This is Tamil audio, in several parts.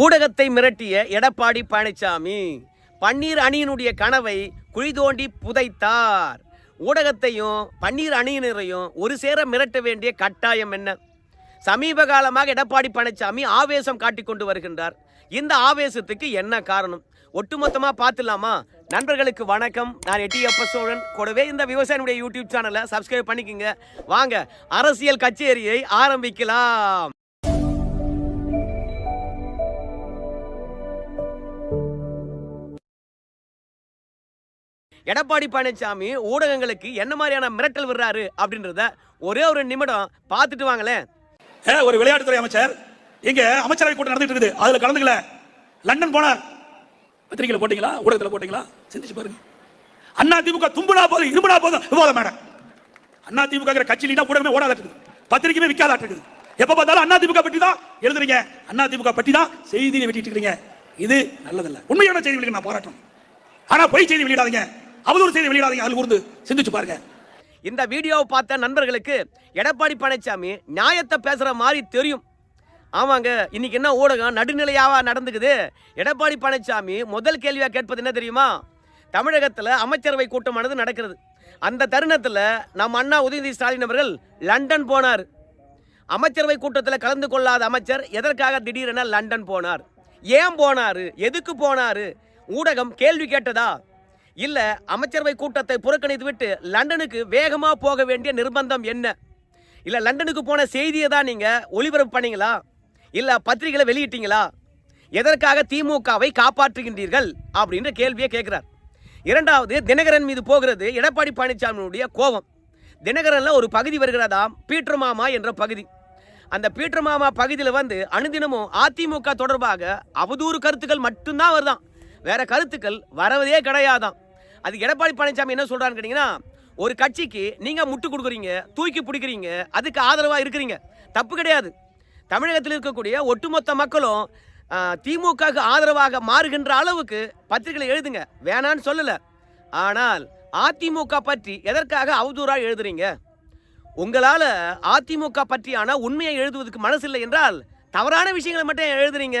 ஊடகத்தை மிரட்டிய எடப்பாடி பழனிசாமி பன்னீர் அணியினுடைய கனவை குழி தோண்டி புதைத்தார். ஊடகத்தையும் பன்னீர் அணியினரையும் ஒரு சேர மிரட்ட வேண்டிய கட்டாயம் என்ன? சமீப காலமாக எடப்பாடி பழனிசாமி ஆவேசம் காட்டிக் கொண்டு வருகின்றார். இந்த ஆவேசத்துக்கு என்ன காரணம்? ஒட்டுமொத்தமாக பார்த்துலாமா நண்பர்களுக்கு வணக்கம். நான் எட்டியப்ப சோழன். கூடவே இந்த விவசாயினுடைய யூடியூப் சேனலை சப்ஸ்கிரைப் பண்ணிக்கோங்க. வாங்க அரசியல் கச்சேரியை ஆரம்பிக்கலாம். எடப்பாடி பழனிசாமி ஊடகங்களுக்கு என்ன மாதிரியான மிரட்டல் விடுறாரு அப்படின்றத ஒரே ஒரு நிமிடம் பார்த்துட்டு வாங்களேன். ஏ, ஒரு விளையாட்டுத்துறை அமைச்சர் இங்க அமைச்சரவை கூட்டம் நடந்துட்டு இருக்குது. அதுல கலந்துக்கல. லண்டன் போனார். பத்திரிகையில போட்டீங்களா? ஊடகத்துல போட்டீங்களா? சிந்திச்சு பாருங்க. அண்ணா திமுக தும்புனா போதும் இரும்புனா போதும். விவாதம் மேடம். அண்ணா திமுக கட்சியிலாம் ஊடகமே ஓடாதாட்டு பத்திரிகையுமே விற்காத இருக்குது. எப்ப பார்த்தாலும் அண்ணா திமுக பற்றி தான் எழுதுறீங்க. அண்ணா திமுக பற்றி தான் செய்தியை வெட்டிட்டு இருக்கீங்க. இது நல்லதல்ல. உண்மையான செய்தி வெளியிட நான் போராட்டம். ஆனா பொய் செய்தி வெளியிடாதீங்க. அவதூறு செய்தி வெளியிடாதீங்க அதில் கூர்ந்து சிந்திச்சு பாருங்க. இந்த வீடியோவை பார்த்த நண்பர்களுக்கு எடப்பாடி பழனிசாமி நியாயத்தை பேசுகிற மாதிரி தெரியும். ஆமாங்க இன்னைக்கு என்ன ஊடகம் நடுநிலையாக நடந்துக்குது? எடப்பாடி பழனிசாமி முதல் கேள்வியாக கேட்பது என்ன தெரியுமா? தமிழகத்தில் அமைச்சரவை கூட்டமானது நடக்கிறது. அந்த தருணத்தில் நம்ம அண்ணா உதயநிதி ஸ்டாலின் அவர்கள் லண்டன் போனார். அமைச்சரவை கூட்டத்தில் கலந்து கொள்ளாத அமைச்சர் எதற்காக திடீரென லண்டன் போனார்? ஏன் போனார்? எதுக்கு போனார்? ஊடகம் கேள்வி கேட்டதா? இல்ல அமைச்சரவை கூட்டத்தை புறக்கணித்து விட்டு லண்டனுக்கு வேகமா போக வேண்டிய நிர்பந்தம் என்ன? இல்ல லண்டனுக்கு போன செய்தியை தான் நீங்க ஒளிபரப்பு பண்ணீங்களா? இல்ல பத்திரிகைகளை வெளியிட்டீங்களா? எதற்காக திமுகவை காப்பாற்றுகின்றீர்கள்? அப்படின்ற கேள்வியை கேட்கிறார். இரண்டாவது தினகரன் மீது போகிறது எடப்பாடி பழனிசாமியுடைய கோபம். தினகரன்ல ஒரு பகுதி வருகிறதாம் பீட்டர் மாமா என்ற பகுதி. அந்த பீட்டர் மாமா பகுதியில் வந்து அனுதினமும் அதிமுக தொடர்பாக அவதூறு கருத்துக்கள் மட்டும்தான் வருதான். வேற கருத்துக்கள் வரவதே கிடையாதான். அது எடப்பாடி பழனிசாமி என்ன சொல்றான்னு கேட்டீங்கன்னா ஒரு கட்சிக்கு நீங்க முட்டு கொடுக்குறீங்க தூக்கி பிடிக்கிறீங்க அதுக்கு ஆதரவா இருக்கிறீங்க. தப்பு கிடையாது. தமிழகத்தில் இருக்கக்கூடிய ஒட்டுமொத்த மக்களும் திமுகவுக்கு ஆதரவாக மாறுகின்ற அளவுக்கு பத்திரிகைகளை எழுதுங்க. வேணான்னு சொல்லல. ஆனால் அதிமுக பற்றி எதற்காக அவதூறா எழுதுறீங்க? உங்களால அதிமுக பற்றியான உண்மையை எழுதுவதற்கு மனசில்லை என்றால் தவறான விஷயங்களை மட்டும் ஏன் எழுதுறீங்க?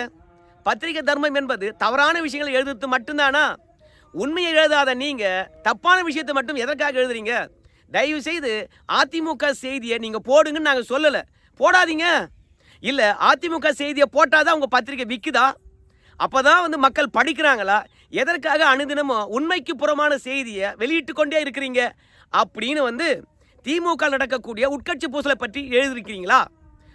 பத்திரிகை தர்மம் என்பது தவறான விஷயங்களை எழுதுறது மட்டும்தானா? உண்மையை எழுதாத நீங்க தப்பான விஷயத்தை மட்டும் எதற்காக எழுதுறீங்க? தயவு செய்து அதிமுக செய்தியை நீங்க போடுங்கன்னு நாங்கள் சொல்லலை. போடாதீங்க. இல்ல அதிமுக செய்தியை போட்டாதான் உங்க பத்திரிகை அப்போ தான் வந்து மக்கள் படிக்கிறாங்களா? எதற்காக அனுதினமும் உண்மைக்கு புறமான செய்தியை வெளியிட்டு கொண்டே இருக்கிறீங்க? அப்படின்னு வந்து திமுக நடக்கக்கூடிய உட்கட்சி பூசலை பற்றி எழுதியிருக்கிறீங்களா?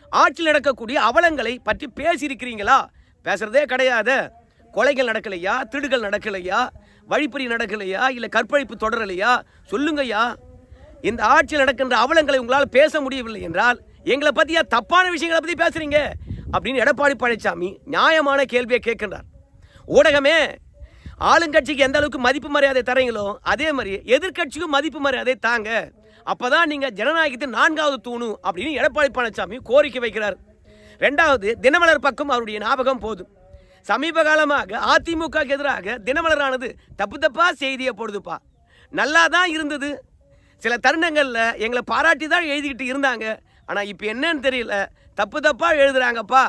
ஆட்சியில் நடக்கக்கூடிய அவலங்களை பற்றி பேசியிருக்கிறீங்களா? பேசுறதே கிடையாது. கொலைகள் நடக்கலையா? திருடுகள் நடக்கலையா? வழிப்பறி நடக்கலையா? இல்லை கற்பழிப்பு தொடரலையா? சொல்லுங்கய்யா. இந்த ஆட்சியில் நடக்கின்ற அவலங்களை உங்களால் பேச முடியவில்லை என்றால் எங்களை பற்றியா தப்பான விஷயங்களை பற்றி பேசுகிறீங்க அப்படின்னு எடப்பாடி பழனிசாமி நியாயமான கேள்வியை கேட்கின்றார். ஊடகமே ஆளுங்கட்சிக்கு எந்த அளவுக்கு மதிப்பு மரியாதை தரீங்களோ அதே மாதிரி எதிர்க்கட்சிக்கும் மதிப்பு மரியாதை தாங்க. அப்போ தான் நீங்கள் ஜனநாயகத்தின் நான்காவது தூணு அப்படின்னு எடப்பாடி பழனிசாமி கோரிக்கை வைக்கிறார். ரெண்டாவது தினமலர் பக்கம் அவருடைய ஞாபகம் போதும். சமீப காலமாக அதிமுக எதிராக தினமலரானது தப்பு தப்பா செய்தியை போடுதுப்பா. நல்லா தான் இருந்தது. சில தருணங்களில் எங்களை பாராட்டி தான் எழுதிக்கிட்டு இருந்தாங்க. ஆனால் இப்போ என்னன்னு தெரியல. தப்பு தப்பாக எழுதுறாங்கப்பா.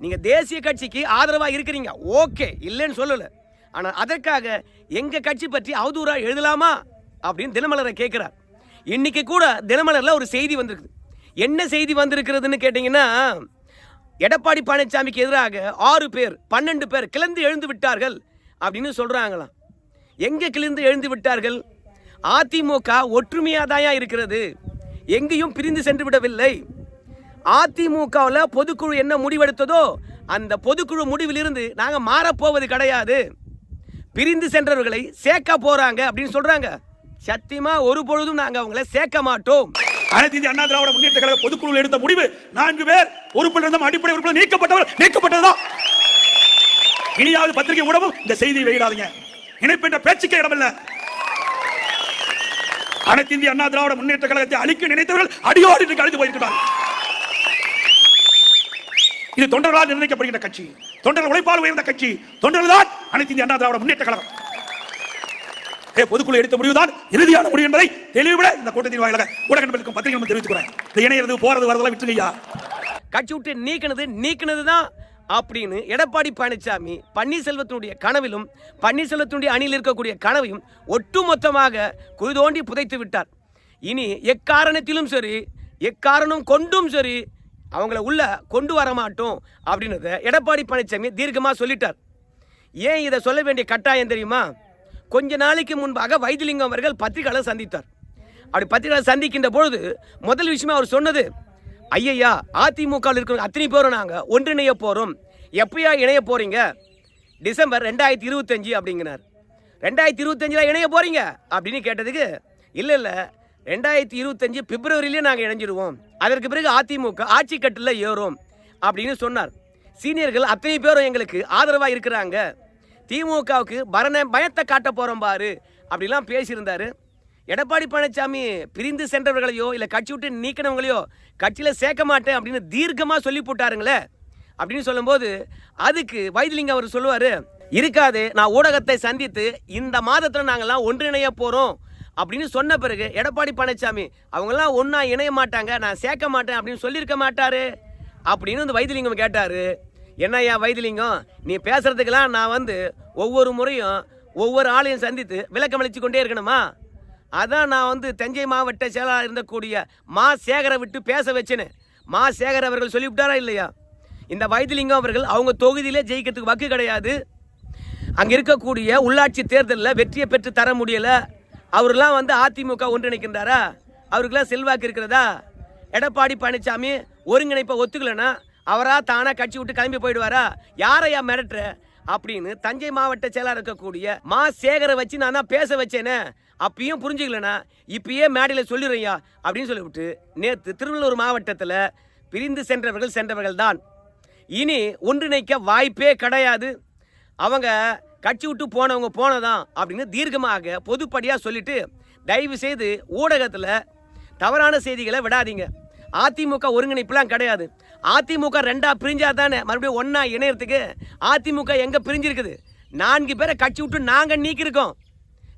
நீங்கள் தேசிய கட்சிக்கு ஆதரவாக இருக்கிறீங்க. ஓகே இல்லைன்னு சொல்லலை. ஆனால் அதற்காக எங்கள் கட்சி பற்றி அவதூறாக எழுதலாமா? அப்படின்னு தினமலரை கேட்குறார் இன்னைக்கு கூட தினமலரில் ஒரு செய்தி வந்திருக்குது. என்ன செய்தி வந்திருக்கிறதுன்னு கேட்டிங்கன்னா எடப்பாடி பழனிசாமிக்கு எதிராக ஆறு பேர் பன்னெண்டு பேர் கிளந்து எழுந்து விட்டார்கள் அப்படின்னு சொல்கிறாங்களாம் எங்கே கிளந்து எழுந்து விட்டார்கள்? அதிமுக ஒற்றுமையாக தாயா இருக்கிறது? எங்கேயும் பிரிந்து சென்று விடவில்லை. அதிமுகவில் பொதுக்குழு என்ன முடிவெடுத்ததோ அந்த பொதுக்குழு முடிவிலிருந்து நாங்கள் மாறப்போவது கிடையாது. பிரிந்து சென்றவர்களை சேர்க்க போகிறாங்க அப்படின்னு சொல்கிறாங்க சத்தியமாக ஒரு பொழுதும் நாங்கள் அவங்கள சேர்க்க மாட்டோம். அனைத்து இந்திய அண்ணா திராவிட முன்னேற்ற கழக பொதுக்குழு எடுத்த முடிவு. நான்கு பேர் பொறுப்பில் இருந்தும் அடிப்படை உறுப்பினர் நீக்கப்பட்டவர் நீக்கப்பட்டதுதான் இனியாவது பத்திரிகை ஊடகம் இந்த செய்தியை வெளியிடாதீங்க. இணைப்பின்ற பேச்சுக்கே இடமில்ல. அனைத்து இந்திய அண்ணா திராவிட முன்னேற்ற கழகத்தை அழிக்க நினைத்தவர்கள் அடியோடி அழிந்து போயிருக்கிறார்கள் இது தொண்டர்களால் நிர்ணயிக்கப்படுகின்ற கட்சி. தொண்டர்கள் உழைப்பால் உயர்ந்த கட்சி. தொண்டர்கள் தான் அனைத்து இந்திய அண்ணா திராவிட முன்னேற்ற கழகம். பொதுக்குழு எடுத்த முடிவுதான். இறுதியான முடிவு என்பதை தெளிவுபட இந்த கூட்டத்தின் வாயிலாக ஊடக நண்பர்களுக்கும் பத்திரிகை தெரிவித்துக்கிறேன். இந்த இணையிறது போறது வரதெல்லாம் விட்டுருங்கய்யா. கட்சி விட்டு நீக்கினது நீக்கினது தான் அப்படின்னு எடப்பாடி பழனிசாமி பன்னீர்செல்வத்தினுடைய கனவிலும் பன்னீர்செல்வத்தினுடைய அணியில் இருக்கக்கூடிய கனவையும் ஒட்டுமொத்தமாக குழுதோண்டி புதைத்து விட்டார். இனி எக்காரணத்திலும் சரி எக்காரணம் கொண்டும் சரி அவங்கள உள்ள கொண்டு வர மாட்டோம் அப்படின்றத எடப்பாடி பழனிசாமி தீர்க்கமாக சொல்லிட்டார். ஏன் இதை சொல்ல வேண்டிய கட்டாயம் தெரியுமா? கொஞ்ச நாளைக்கு முன்பாக வைத்திலிங்கம் அவர்கள் பத்திரிகையாளர் சந்தித்தார். அப்படி பத்திரிகையாளர் சந்திக்கின்ற பொழுது முதல் விஷயமா அவர் சொன்னது ஐயையா அதிமுகவில் இருக்கிற அத்தனை பேரும் நாங்கள் ஒன்றிணைய போகிறோம் எப்பயா இணைய போகிறீங்க டிசம்பர் ரெண்டாயிரத்தி இருபத்தஞ்சி அப்படிங்கிறார். ரெண்டாயிரத்தி இருபத்தஞ்சில் இணைய போகிறீங்க அப்படின்னு கேட்டதுக்கு இல்லை இல்லை. ரெண்டாயிரத்தி இருபத்தஞ்சி பிப்ரவரியிலே நாங்கள் இணைஞ்சிடுவோம் அதற்கு பிறகு அதிமுக ஆட்சி கட்டில் ஏறும். அப்படின்னு சொன்னார். சீனியர்கள் அத்தனை பேரும் எங்களுக்கு ஆதரவாக இருக்கிறாங்க. திமுகவுக்கு பரண பயத்தை காட்ட போகிறோம் பாரு அப்படிலாம் பேசியிருந்தார். எடப்பாடி பழனிசாமி பிரிந்து சென்றவர்களையோ இல்லை கட்சி விட்டு நீக்கினவங்களையோ கட்சியில் சேர்க்க மாட்டேன் அப்படின்னு தீர்க்கமாக சொல்லி போட்டாருங்களே அப்படின்னு சொல்லும்போது அதுக்கு வைத்திலிங்கம் அவர் சொல்லுவார் இருக்காது நான் ஊடகத்தை சந்தித்து இந்த மாதத்தில் நாங்கள்லாம் ஒன்றிணைய போகிறோம் அப்படின்னு சொன்ன பிறகு எடப்பாடி பழனிசாமி அவங்கெல்லாம் ஒன்றா இணைய மாட்டாங்க நான் சேர்க்க மாட்டேன் அப்படின்னு சொல்லியிருக்க மாட்டாரு அப்படின்னு வந்து வைத்திலிங்கம் கேட்டார். என்னையா வைத்திலிங்கம்? நீ பேசுறதுக்கெல்லாம் நான் வந்து ஒவ்வொரு முறையும் ஒவ்வொரு ஆளையும் சந்தித்து விளக்கம் அளித்து கொண்டே இருக்கணுமா? அதான் நான் வந்து தஞ்சை மாவட்ட செயலாளர் இருந்தக்கூடிய மா. சேகரை விட்டு பேச வச்சேன்னு மா. சேகர் அவர்கள் சொல்லிவிட்டாரா இல்லையா? இந்த வைத்திலிங்கம் அவர்கள் அவங்க தொகுதியிலே ஜெயிக்கிறதுக்கு வக்கு கிடையாது. அங்கே இருக்கக்கூடிய உள்ளாட்சி தேர்தலில் வெற்றியை பெற்று தர முடியலை. அவர்லாம் வந்து அதிமுக ஒன்றிணைக்கின்றாரா? அவருக்கெல்லாம் செல்வாக்கு இருக்கிறதா? எடப்பாடி பழனிசாமி ஒருங்கிணைப்பை ஒத்துக்கலைன்னா அவரா தானா கட்சி விட்டு கிளம்பி போயிடுவாரா? யாரையா மிரட்டுற? அப்படின்னு தஞ்சை மாவட்ட செயலாளர் இருக்கக்கூடிய மா. சேகரை வச்சு நான் தான் பேச வச்சேனே. அப்பயும் புரிஞ்சுக்கலண்ணா. இப்பயே மேடையில் சொல்லிடுறையா அப்படின்னு சொல்லிவிட்டு நேற்று திருவள்ளூர் மாவட்டத்தில் பிரிந்து சென்றவர்கள் சென்றவர்கள் தான். இனி ஒன்றிணைக்க வாய்ப்பே கிடையாது. அவங்க கட்சி விட்டு போனவங்க போனதான் அப்படின்னு தீர்க்கமாக பொதுப்படியாக சொல்லிட்டு தயவு செய்து ஊடகத்தில் தவறான செய்திகளை விடாதீங்க. அதிமுக ஒருங்கிணைப்புலாம் கிடையாது. அதிமுக ரெண்டா பிரிஞ்சா தானே மறுபடியும் ஒன்றா இணையறதுக்கு அதிமுக எங்கே பிரிஞ்சிருக்குது? நான்கு பேரை கட்சி விட்டு நாங்கள் நீக்கியிருக்கோம்.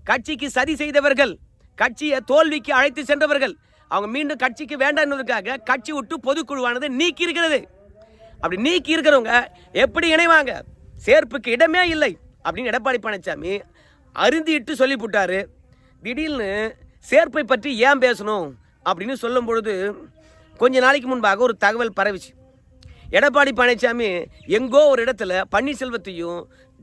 கட்சிக்கு சதி செய்தவர்கள் கட்சியை தோல்விக்கு அழைத்து சென்றவர்கள் அவங்க மீண்டும் கட்சிக்கு வேண்டாம் என்பதற்காக கட்சி விட்டு பொதுக்குழுவானது நீக்கி இருக்கிறது அப்படி நீக்கி இருக்கிறவங்க எப்படி இணைவாங்க? சேர்ப்புக்கு இடமே இல்லை அப்படின்னு எடப்பாடி பழனிசாமி அருந்திட்டு சொல்லி போட்டாரு திடீர்னு சேர்ப்பை பற்றி ஏன் பேசணும்? அப்படின்னு சொல்லும் பொழுது கொஞ்ச நாளைக்கு முன்பாக ஒரு தகவல் பரவிச்சு. எடப்பாடி பழனிசாமி எங்கோ ஒரு இடத்துல பன்னீர்செல்வத்தையும்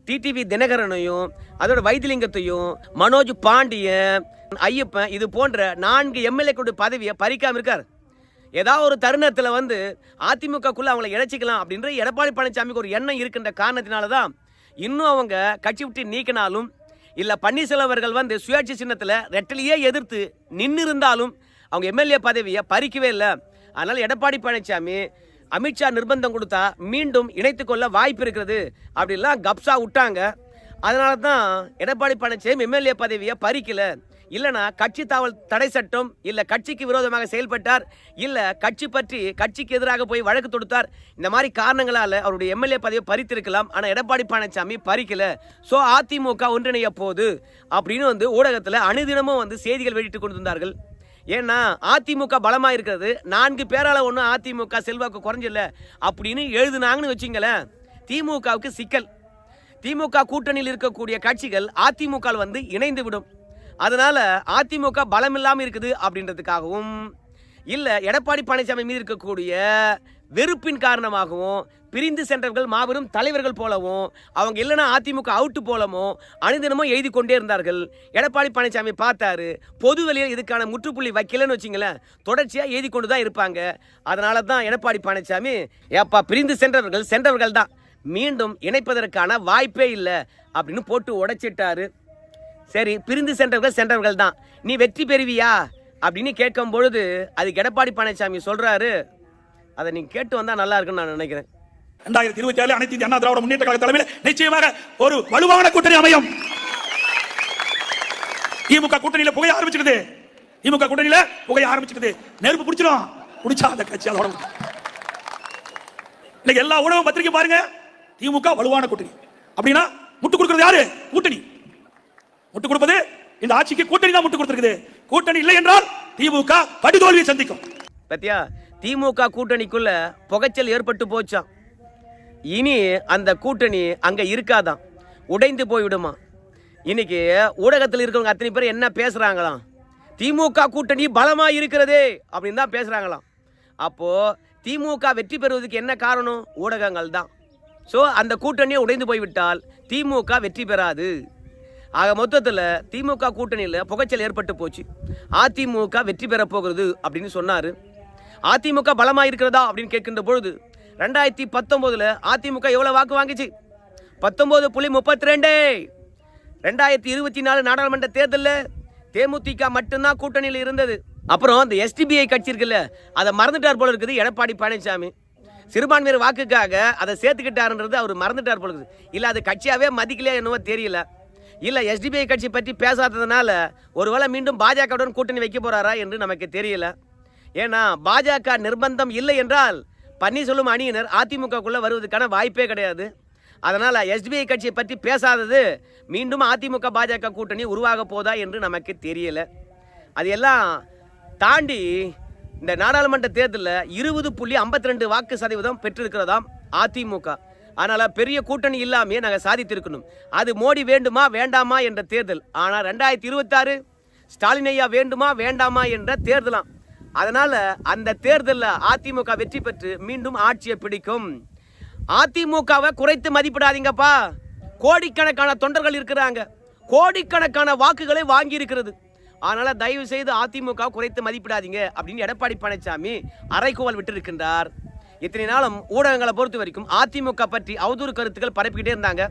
டிடிவி தினகரனையும் அதோட வைத்திலிங்கத்தையும் மனோஜ் பாண்டியன் ஐயப்பன் இது போன்ற நான்கு எம்எல்ஏக்களுடைய பதவியை பறிக்காமல் இருக்கார். ஏதாவது ஒரு தருணத்தில் வந்து அதிமுகக்குள்ளே அவங்கள இணைச்சிக்கலாம் அப்படின்ற எடப்பாடி பழனிசாமிக்கு ஒரு எண்ணம் இருக்கின்ற காரணத்தினால தான் இன்னும் அவங்க கட்சி விட்டு நீக்கினாலும் இல்லை பன்னீர்செல்வர்கள் வந்து சுயாட்சி சின்னத்தில் ரெட்டலையே எதிர்த்து நின்று இருந்தாலும் அவங்க எம்எல்ஏ பதவியை பறிக்கவே இல்லை. அதனால் எடப்பாடி பழனிசாமி அமித்ஷா நிர்பந்தம் கொடுத்தா மீண்டும் இணைத்துக்கொள்ள வாய்ப்பு இருக்கிறது அப்படிலாம் கப்ஸா விட்டாங்க. அதனால தான் எடப்பாடி பழனிசாமி எம்எல்ஏ பதவியை பறிக்கல. இல்லைனா கட்சி தாவல் தடை சட்டம் இல்லை கட்சிக்கு விரோதமாக செயல்பட்டார் இல்லை கட்சி பற்றி கட்சிக்கு எதிராக போய் வழக்கு தொடுத்தார் இந்த மாதிரி காரணங்களால் அவருடைய எம்எல்ஏ பதவியை பறித்திருக்கலாம் ஆனால் எடப்பாடி பழனிசாமி பறிக்கல. ஸோ அதிமுக ஒன்றிணைய போகுது அப்படின்னு வந்து ஊடகத்தில் அனுதினமும் வந்து செய்திகள் வெளியிட்டு கொண்டிருந்தார்கள். ஏன்னா அதிமுக பலமாக இருக்கிறது நான்கு பேரால் ஒன்றும் அதிமுக செல்வாக்கு குறைஞ்சில்ல. அப்படின்னு எழுதுனாங்கன்னு வச்சிங்களேன் திமுகவுக்கு சிக்கல். திமுக கூட்டணியில் இருக்கக்கூடிய கட்சிகள் அதிமுக வந்து இணைந்து விடும் அதனால அதிமுக பலம் இல்லாமல் இருக்குது அப்படின்றதுக்காகவும் இல்லை எடப்பாடி பழனிசாமி மீது இருக்கக்கூடிய வெறுப்பின் காரணமாகவும் பிரிந்து சென்றவர்கள் மாபெரும் தலைவர்கள் போலவும் அவங்க இல்லைன்னா அதிமுக அவுட்டு போலவும் அனுதினமும் எழுதி கொண்டே இருந்தார்கள். எடப்பாடி பழனிசாமி பார்த்தாரு பொது வெளியில் இதுக்கான முற்றுப்புள்ளி வைக்கலன்னு வச்சிங்களேன் தொடர்ச்சியாக எழுதி கொண்டு தான் இருப்பாங்க. அதனால தான் எடப்பாடி பழனிசாமி ஏப்பா பிரிந்து சென்றவர்கள் சென்றவர்கள் தான். மீண்டும் இணைப்பதற்கான வாய்ப்பே இல்லை அப்படின்னு போட்டு உடைச்சிட்டாரு. சரி பிரிந்து சென்றவர்கள் சென்றவர்கள் தான். நீ வெற்றி பெறுவியா? அப்படின்னு கேட்கும் பொழுது அதுக்கு எடப்பாடி பழனிசாமி சொல்றாரு. அதை நீங்க கேட்டு வந்தா நல்லா இருக்குன்னு நான் நினைக்கிறேன். ரெண்டாயிரத்தி இருபத்தி ஏழு அனைத்து இந்திய அண்ணா திராவிட முன்னேற்ற கழக தலைமையில் நிச்சயமாக ஒரு வலுவான கூட்டணி அமையும். திமுக கூட்டணியில புகைய ஆரம்பிச்சிருது திமுக கூட்டணியில புகைய ஆரம்பிச்சிருது நெருப்பு பிடிச்சிடும் பிடிச்சா அந்த கட்சி அதோட இன்னைக்கு எல்லா உணவு பத்திரிக்கை பாருங்க. திமுக வலுவான கூட்டணி. அப்படின்னா முட்டு கொடுக்கிறது யாரு? கூட்டணி. முட்டு கொடுப்பது இந்த ஆட்சிக்கு கூட்டணி தான் முட்டு கொடுத்திருக்குது. கூட்டணி இல்லை என்றால் திமுக படுதோல்வியை சந்திக்கும். பத்தியா திமுக கூட்டணிக்குள்ள புகைச்சல் ஏற்பட்டு போச்சாம் இனி அந்த கூட்டணி அங்கே இருக்காதான் உடைந்து போய்விடுமா? இன்னைக்கு ஊடகத்தில் இருக்கிறவங்க அத்தனை பேர் என்ன பேசுகிறாங்களாம் திமுக கூட்டணி பலமாக இருக்கிறதே அப்படின்னு தான் பேசுகிறாங்களாம் அப்போது திமுக வெற்றி பெறுவதற்கு என்ன காரணம்? ஊடகங்கள் தான். ஸோ அந்த கூட்டணியை உடைந்து போய்விட்டால் திமுக வெற்றி பெறாது. ஆக மொத்தத்தில் திமுக கூட்டணியில் புகைச்சல் ஏற்பட்டு போச்சு. அதிமுக வெற்றி பெற போகிறது அப்படின்னு சொன்னார். அதிமுக பலமாக இருக்கிறதா அப்படின்னு கேட்கின்ற பொழுது ரெண்டாயிரத்தி பத்தொம்போதில் அதிமுக எவ்வளோ வாக்கு வாங்கிச்சு? பத்தொம்போது புள்ளி முப்பத்தி ரெண்டு ரெண்டாயிரத்தி இருபத்தி நாலு நாடாளுமன்ற தேர்தலில் தேமுதிக மட்டும்தான் கூட்டணியில் இருந்தது. அப்புறம் அந்த எஸ்டிபிஐ கட்சி இருக்குல்ல அதை மறந்துட்டார் போல இருக்குது எடப்பாடி பழனிசாமி. சிறுபான்மையர் வாக்குக்காக அதை சேர்த்துக்கிட்டாருன்றது அவர் மறந்துட்டார் போல இருக்குது. இல்லை அது கட்சியாகவே மதிக்கலையா என்னவோ தெரியல. இல்லை எஸ்டிபிஐ கட்சி பற்றி பேசாததுனால ஒருவேளை மீண்டும் பாஜகவுடன் கூட்டணி வைக்க போகிறாரா என்று நமக்கு தெரியல. ஏன்னா பாஜக நிர்பந்தம் இல்லை என்றால் பன்னீர்செல்வம் அணியினர் அதிமுகக்குள்ளே வருவதற்கான வாய்ப்பே கிடையாது. அதனால் எஸ்பிஐ கட்சியை பற்றி பேசாதது மீண்டும் அதிமுக பாஜக கூட்டணி உருவாக போதா என்று நமக்கு தெரியல. அது எல்லாம் தாண்டி இந்த நாடாளுமன்ற தேர்தலில் இருபது புள்ளி ஐம்பத்தி ரெண்டு வாக்கு சதவீதம் பெற்றிருக்கிறதாம் அதிமுக. அதனால் பெரிய கூட்டணி இல்லாமே நாங்கள் சாதித்திருக்கணும். அது மோடி வேண்டுமா வேண்டாமா என்ற தேர்தல். ஆனால் ரெண்டாயிரத்தி இருபத்தாறு ஸ்டாலின் ஐயா வேண்டுமா வேண்டாமா என்ற தேர்தலாம். அதனால் அந்த தேர்தலில் அதிமுக வெற்றி பெற்று மீண்டும் ஆட்சியை பிடிக்கும். அதிமுகவை குறைத்து மதிப்பிடாதீங்கப்பா. கோடிக்கணக்கான தொண்டர்கள் இருக்கிறாங்க. கோடிக்கணக்கான வாக்குகளை வாங்கி இருக்கிறது அதனால் தயவு செய்து அதிமுக குறைத்து மதிப்பிடாதீங்க அப்படின்னு எடப்பாடி பழனிசாமி அரைக்கோவல் விட்டிருக்கின்றார். இத்தனை நாளும் ஊடகங்களை பொறுத்த வரைக்கும் அதிமுக பற்றி அவதூறு கருத்துக்கள் பரப்பிக்கிட்டே இருந்தாங்க.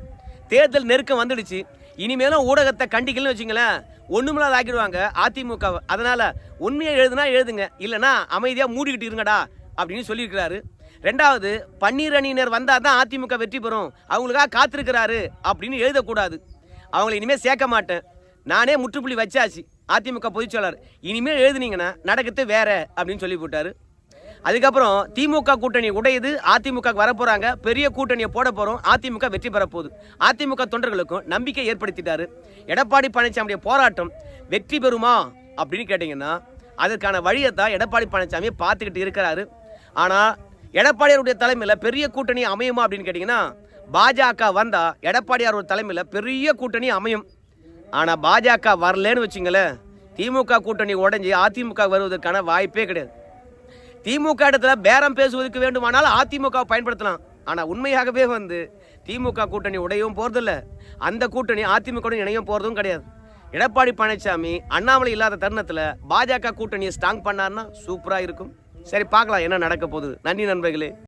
தேர்தல் நெருக்கம் வந்துடுச்சு. இனிமேலும் ஊடகத்தை கண்டிக்கலன்னு வச்சுங்களேன் ஒண்ணுமில்லாத ஆக்கிடுவாங்க அதிமுக. அதனால உண்மையை எழுதுனா எழுதுங்க இல்லைன்னா அமைதியாக மூடிக்கிட்டு இருங்கடா அப்படின்னு சொல்லியிருக்கிறாரு. ரெண்டாவது பன்னீர் அணியினர் வந்தால் தான் அதிமுக வெற்றி பெறும். அவங்களுக்காக காத்திருக்கிறாரு அப்படின்னு எழுதக்கூடாது. அவங்கள இனிமேல் சேர்க்க மாட்டேன். நானே முற்றுப்புள்ளி வச்சாச்சு அதிமுக பொதுச்செயலாளர் இனிமேல் எழுதுனீங்கன்னா நடக்கிறது வேற அப்படின்னு சொல்லி போட்டார் அதுக்கப்புறம் திமுக கூட்டணி உடையுது அதிமுக வரப்போறாங்க. பெரிய கூட்டணியை போட போறோம் அதிமுக வெற்றி பெற போகுது. அதிமுக தொண்டர்களுக்கும் நம்பிக்கை ஏற்படுத்திட்டாரு. எடப்பாடி பழனிசாமியுடைய போராட்டம் வெற்றி பெறுமா அப்படின்னு கேட்டிங்கன்னா அதற்கான வழியை தான் எடப்பாடி பழனிசாமி பார்த்துக்கிட்டு இருக்கிறாரு. ஆனால் எடப்பாடியாருடைய தலைமையில் பெரிய கூட்டணி அமையுமா அப்படின்னு கேட்டிங்கன்னா பாஜக வந்தா எடப்பாடியாரோட தலைமையில் பெரிய கூட்டணி அமையும். ஆனால் பாஜக வரலன்னு வச்சுங்களேன் திமுக கூட்டணி உடஞ்சி அதிமுக வருவதற்கான வாய்ப்பே கிடையாது. திமுக இடத்துல பேரம் பேசுவதற்கு வேண்டுமானால் அதிமுக பயன்படுத்தலாம். ஆனால் உண்மையாகவே வந்து திமுக கூட்டணி உடையவும் போகிறதில்ல அந்த கூட்டணி அதிமுக இணையும் போகிறதும் கிடையாது. எடப்பாடி பழனிசாமி அண்ணாமலை இல்லாத தருணத்தில் பாஜக கூட்டணியை ஸ்ட்ராங் பண்ணார்னா சூப்பராக இருக்கும். சரி பார்க்கலாம் என்ன நடக்க போகுது. நன்றி நண்பர்களே.